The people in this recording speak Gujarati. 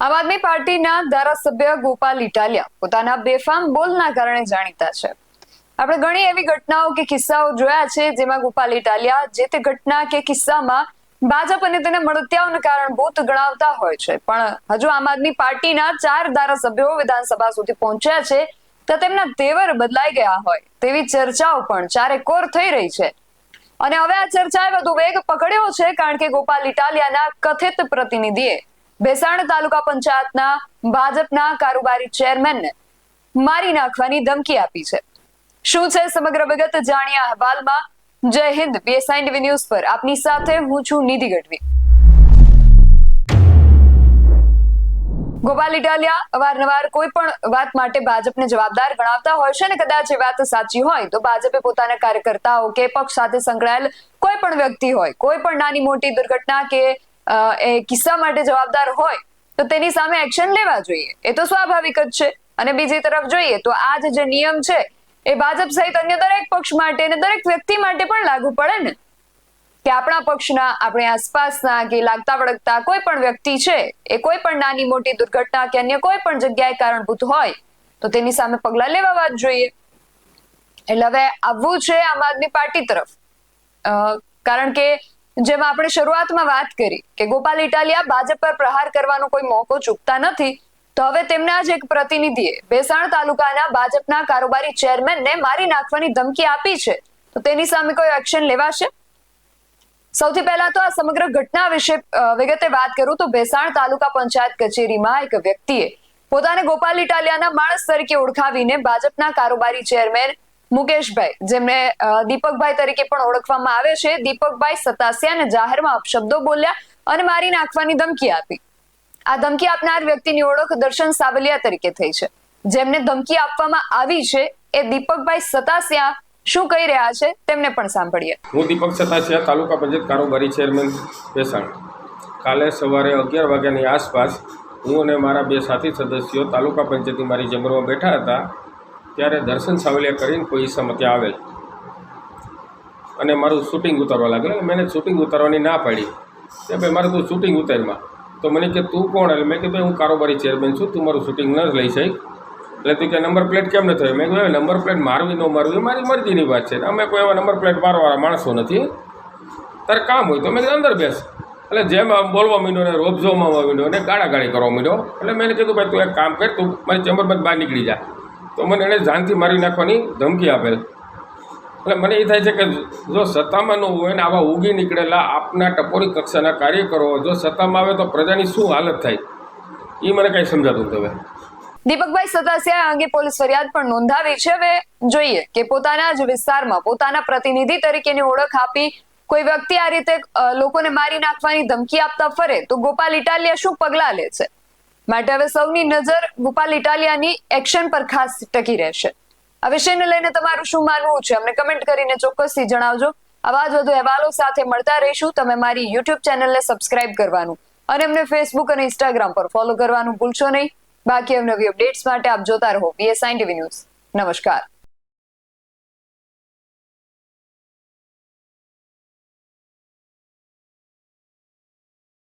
આમ આદમી પાર્ટીના ધારાસભ્ય ગોપાલ ઇટાલિયા પોતાના બેફામ બોલના કારણે જાણીતા છે. આપણે ઘણી એવી ઘટનાઓ કે કિસ્સાઓ જોયા છે જેમાં ગોપાલ ઇટાલિયા જે તે ઘટના કે કિસ્સામાં ભાજપ અને તેના મળતિયાઓને કારણભૂત ગણાવતા હોય છે. પણ હજુ આમ આદમી પાર્ટીના ચાર ધારાસભ્યો વિધાનસભા સુધી પહોંચ્યા છે તો તેમના તેવર બદલાઈ ગયા હોય તેવી ચર્ચાઓ પણ ચારે કોર થઈ રહી છે. અને હવે આ ચર્ચાએ વધુ વેગ પકડ્યો છે કારણ કે ગોપાલ ઇટાલિયાના કથિત પ્રતિનિધિએ ભેસાણ તાલુકા પંચાયતના ભાજપના કારોબારી ચેરમેનને મારી નાખવાની ધમકી આપી છે. શું છે સમગ્ર વિગત જાણ્યા અહેવાલમાં. જય હિન્દ બીએસઆઈ ટીવી ન્યૂઝ પર આપની સાથે હું છું નિધિ ગઢવી. ગોપાલ ઇટાલિયા, અવારનવાર કોઈ પણ વાત માટે ભાજપને જવાબદાર ગણાવતા હોય છે ને કદાચ એ વાત સાચી હોય તો ભાજપે પોતાના કાર્યકર્તાઓ કે પક્ષ સાથે સંકળાયેલ કોઈ પણ વ્યક્તિ હોય, કોઈ પણ નાની મોટી દુર્ઘટના કે એ કિસ્સા માટે જવાબદાર હોય, તો તેની સામે એક્શન લેવા જોઈએ. એ તો સ્વાભાવિક જ છે. અને બીજી તરફ જોઈએ, તો આ જે નિયમ છે, એ ભાજપ સહિત અન્ય દરેક પક્ષ માટે અને દરેક વ્યક્તિ માટે પણ લાગુ પડે ને. કે આપણા પક્ષના, આપણી આસપાસના, કે લાગતા વળગતા કોઈ પણ વ્યક્તિ છે, એ કોઈ પણ નાની મોટી દુર્ઘટના કે અન્ય કોઈ પણ જગ્યાએ કારણભૂત હોય, તો તેની સામે પગલા લેવા જ જોઈએ. એટલે હવે આવવું છે આમ આદમી પાર્ટી તરફ. કારણ કે જેમ આપણે શરૂઆતમાં વાત કરી કે ગોપાલ ઇટાલિયા ભાજપ પર પ્રહાર કરવાનો કોઈ મોકો ચૂકતા નથી, તો હવે તેમના જ એક પ્રતિનિધિએ ભેસાણ તાલુકાના ભાજપના કારોબારી ચેરમેનને મારી નાખવાની ધમકી આપી છે. તો તેની સામે કોઈ એક્શન લેવાશે? સૌથી પહેલા તો આ સમગ્ર ઘટના વિશે વિગતે વાત કરું તો ભેસાણ તાલુકા પંચાયત કચેરીમાં એક વ્યક્તિએ પોતાને ગોપાલ ઇટાલિયાના માણસ તરીકે ઓળખાવીને ભાજપના કારોબારી ચેરમેન મુકેશભાઈ, જેમને દીપકભાઈ તરીકે પણ ઓળખવામાં આવે છે. દીપકભાઈ સતાસિયાને જાહેરમાં અપશબ્દો બોલ્યા અને મારી નાખવાની ધમકી આપી. આ ધમકી આપનાર વ્યક્તિની ઓળખ દર્શન સાવલિયા તરીકે થઈ છે. જેમને ધમકી આપવામાં આવી છે એ દીપકભાઈ સતાસિયા શું કહી રહ્યા છે તેમને પણ સાંભળીએ. હું દીપક સતાસિયા, તાલુકા પંચાયત કારોબારી ચેરમેન ભેસાણ કાલે સવારે અગિયાર વાગ્યાની આસપાસ હું અને મારા બે સાથી સદસ્યો તાલુકા પંચાયતની મારી જમરમાં બેઠા હતા. ત્યારે દર્શન સાવલિયા કરીને કોઈ ઈસમ ત્યાં આવેલ. અને મારું શૂટિંગ ઉતારવા લાગેલું. મેં શૂટિંગ ઉતારવાની ના પાડી. કે ભાઈ, મારે તું શૂટિંગ ઉતારમાં. તો મને કે, તું કોણ? એટલે મેં કીધું ભાઈ હું કારોબારી ચેરમેન છું. તું મારું શૂટિંગ ન લઈ શક. એટલે તું કે નંબર પ્લેટ કેમ ન થયો મેં કીધું "હવે નંબર પ્લેટ મારવી ન મારવી મારી મરજીની વાત છે. અમે કોઈ એવા નંબર પ્લેટ મારવાવાળા માણસો નથી. તારે કામ હોય તો મેં કીધું, અંદર બેસ. એટલે જેમ બોલવા માંડ્યો ને રોબઝોમાં માંડ્યો ને ગાળાગાળી કરવા માંડ્યો. એટલે મેં કીધું, ભાઈ, તું એક કામ કર, તું મારી ચેમ્બરમાંથી બહાર નીકળી જા. તો મને એણે જાનથી મારી નાખવાની ધમકી આપેલ. એટલે મને એ થાય છે કે જો સત્તામાં ન હોય ને આવા ઉગી નીકળેલા આપના ટપોરી કક્ષાના કાર્યકરો, જો સત્તામાં આવે તો પ્રજાની શું હાલત થાય? એ મને કાંઈ સમજાતું નથી હવે. દીપકભાઈ સતાસિયા અંગે પોલીસ ફરિયાદ પણ નોંધાવી છે. હવે જોઈએ કે પોતાના જ વિસ્તારમાં પોતાના પ્રતિનિધિ તરીકેની ઓળખ આપી કોઈ વ્યક્તિ આ રીતે લોકોને મારી નાખવાની ધમકી આપતા ફરે તો ગોપાલ ઇટાલિયા શું પગલાં લે છે? માટે હવે સૌની નજર ગોપાલ ઇટાલિયાની એક્શન પર ખાસ ટકી રહેશે. આ વિષયને લઈને તમારું શું માનવું છે? અમને કમેન્ટ કરીને ચોક્કસથી જણાવજો. આવા જ વધુ અહેવાલો સાથે મળતા રહીશું. તમે મારી યુટ્યુબ ચેનલને સબસ્ક્રાઇબ કરવાનું અને અમને ફેસબુક અને ઇન્સ્ટાગ્રામ પર ફોલો કરવાનું ભૂલશો નહીં. બાકી અવનવી અપડેટ્સ માટે આપ જોતા રહો બીએસઆઈ ટીવી ન્યૂઝ નમસ્કાર.